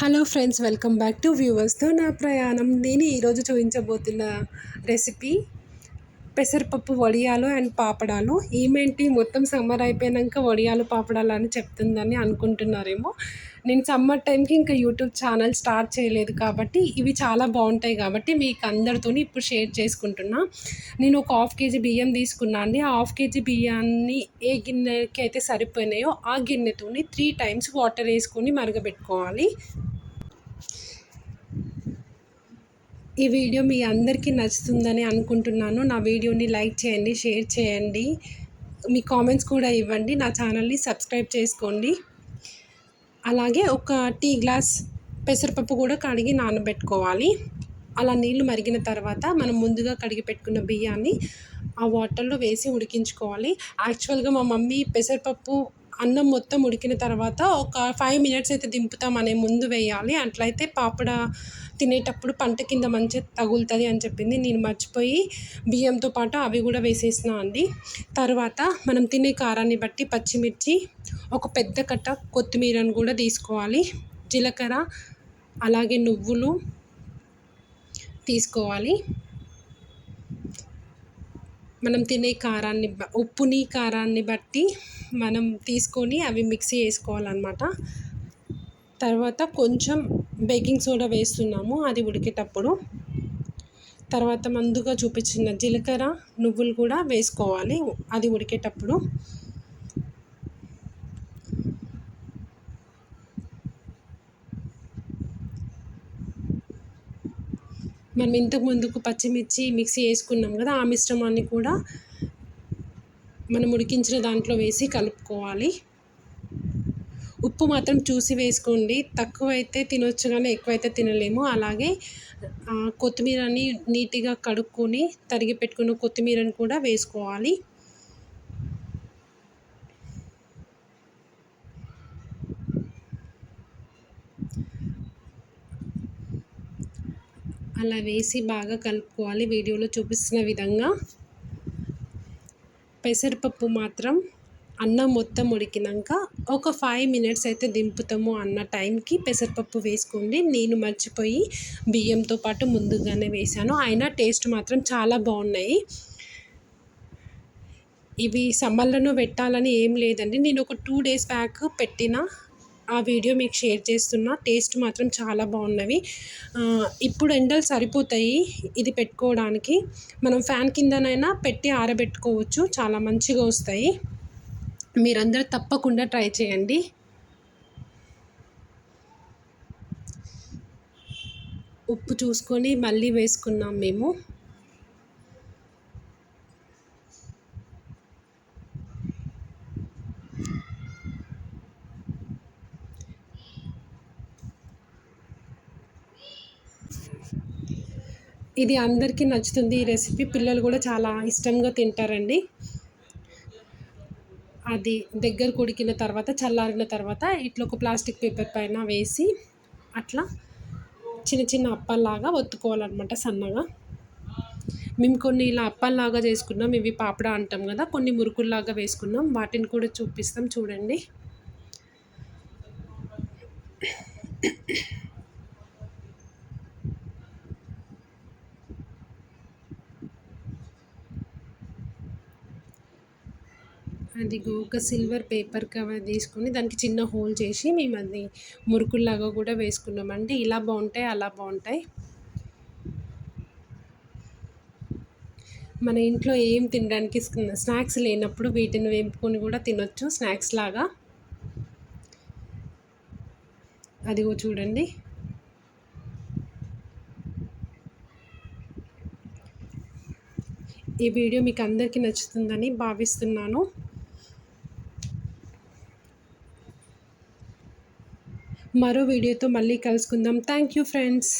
Hello friends welcome back to వ్యూవర్స్తో నా ప్రయాణం. నేను ఈరోజు చూపించబోతున్న రెసిపీ పెసరపప్పు వడియాలు అండ్ పాపడాలు. ఏమేంటి మొత్తం సమ్మర్ అయిపోయాక వడియాలు పాపడాలు అని చెప్తుందని అనుకుంటున్నారేమో. నేను సమ్మర్ టైంకి ఇంకా యూట్యూబ్ ఛానల్ స్టార్ట్ చేయలేదు కాబట్టి ఇవి చాలా బాగుంటాయి కాబట్టి మీకు అందరితో ఇప్పుడు షేర్ చేసుకుంటున్నా. నేను ఒక హాఫ్ కేజీ బియ్యం తీసుకున్నా అండి. ఆ హాఫ్ కేజీ బియ్యాన్ని ఏ గిన్నెకి అయితే సరిపోయినాయో ఆ గిన్నెతోని త్రీ టైమ్స్ వాటర్ వేసుకొని మరగబెట్టుకోవాలి. ఈ వీడియో మీ అందరికీ నచ్చుతుందని అనుకుంటున్నాను. నా వీడియోని లైక్ చేయండి షేర్ చేయండి. మీ కామెంట్స్ కూడా ఇవ్వండి. నా ఛానల్ని సబ్స్క్రైబ్ చేసుకోండి. అలాగే ఒక టీ గ్లాస్ పెసరపప్పు కూడా కడిగి నానబెట్టుకోవాలి. అలా నీళ్ళు మరిగిన తర్వాత మనం ముందుగా కడిగి పెట్టుకున్న బియ్యాన్ని ఆ వాటర్లో వేసి ఉడికించుకోవాలి. యాక్చువల్గా మా మమ్మీ పెసరపప్పు అన్నం మొత్తం ఉడికిన తర్వాత ఒక ఫైవ్ మినిట్స్ అయితే దింపుతాం అనే ముందు వేయాలి. అట్లయితే పాపడ తినేటప్పుడు పంట కింద మంచిగా తగులుతుంది అని చెప్పింది. నేను మర్చిపోయి బియ్యంతో పాటు అవి కూడా వేసేసిన అండి. తర్వాత మనం తినే కారాన్ని బట్టి పచ్చిమిర్చి ఒక పెద్ద కట్ట కొత్తిమీరను కూడా తీసుకోవాలి. జీలకర్ర అలాగే నువ్వులు తీసుకోవాలి. మనం తినే కారాన్ని ఉప్పుని కారాన్ని బట్టి మనం తీసుకొని అవి మిక్సీ వేసుకోవాలన్నమాట తర్వాత కొంచెం బేకింగ్ సోడా వేస్తున్నాము అది ఉడికేటప్పుడు. తర్వాత ముందుగా చూపించిన జీలకర్ర నువ్వులు కూడా వేసుకోవాలి అది ఉడికేటప్పుడు. మనం ఇంతకు ముందుకు పచ్చిమిర్చి మిక్సీ వేసుకున్నాం కదా ఆ మిశ్రమాన్ని కూడా మనం ఉడికించిన దాంట్లో వేసి కలుపుకోవాలి. ఉప్పు మాత్రం చూసి వేసుకోండి. తక్కువ అయితే తినొచ్చు కానీ ఎక్కువైతే తినలేము. అలాగే కొత్తిమీరని నీట్గా కడుక్కొని తరిగి పెట్టుకున్న కొత్తిమీరని కూడా వేసుకోవాలి. అలా వేసి బాగా కలుపుకోవాలి. వీడియోలో చూపిస్తున్న విధంగా. పెసరపప్పు మాత్రం అన్నం మొత్తం ఉడికినాక ఒక ఫైవ్ మినిట్స్ అయితే దింపుతాము అన్న టైంకి పెసరపప్పు వేసుకోండి. నేను మర్చిపోయి బియ్యంతో పాటు ముందుగానే వేసాను అయినా టేస్ట్ మాత్రం చాలా బాగున్నాయి. ఇవి సమ్మర్లను పెట్టాలని ఏం లేదండి. నేను ఒక టూ డేస్ బ్యాక్ పెట్టిన ఆ వీడియో మీకు షేర్ చేస్తున్నా. టేస్ట్ మాత్రం చాలా బాగున్నవి. ఇప్పుడు ఎండలు సరిపోతాయి ఇది పెట్టుకోవడానికి. మనం ఫ్యాన్ కిందనైనా పెట్టి ఆరబెట్టుకోవచ్చు. చాలా మంచిగా వస్తాయి. మీరందరూ తప్పకుండా ట్రై చేయండి. ఉప్పు చూసుకొని మళ్ళీ వేసుకున్నాం మేము. ఇది అందరికీ నచ్చుతుంది. ఈ రెసిపీ పిల్లలు కూడా చాలా ఇష్టంగా తింటారండి. అది దగ్గర కుడికిన తర్వాత చల్లారిన తర్వాత ఇట్లా ఒక ప్లాస్టిక్ పేపర్ పైన వేసి అట్లా చిన్న చిన్న అప్పల్లాగా ఒత్తుకోవాలన్నమాట సన్నగా. మేము కొన్ని ఇలా అప్పల్లాగా చేసుకున్నాం. ఇవి పాపడ అంటాం కదా కొన్ని మురుకుల్లాగా వేసుకున్నాం. వాటిని కూడా చూపిస్తాం చూడండి. అది ఒక సిల్వర్ పేపర్ కవర్ తీసుకొని దానికి చిన్న హోల్ చేసి మేము అది మురుకుల్లాగా కూడా వేసుకున్నామండి. ఇలా బాగుంటాయి అలా బాగుంటాయి. మన ఇంట్లో ఏం తినడానికి స్నాక్స్ లేనప్పుడు వీటిని వేపుకొని కూడా తినొచ్చు స్నాక్స్ లాగా. అదిగో చూడండి. ఈ వీడియో మీకు అందరికీ నచ్చుతుందని భావిస్తున్నాను. మరో వీడియోతో మళ్ళీ కలుసుకుందాం. Thank you friends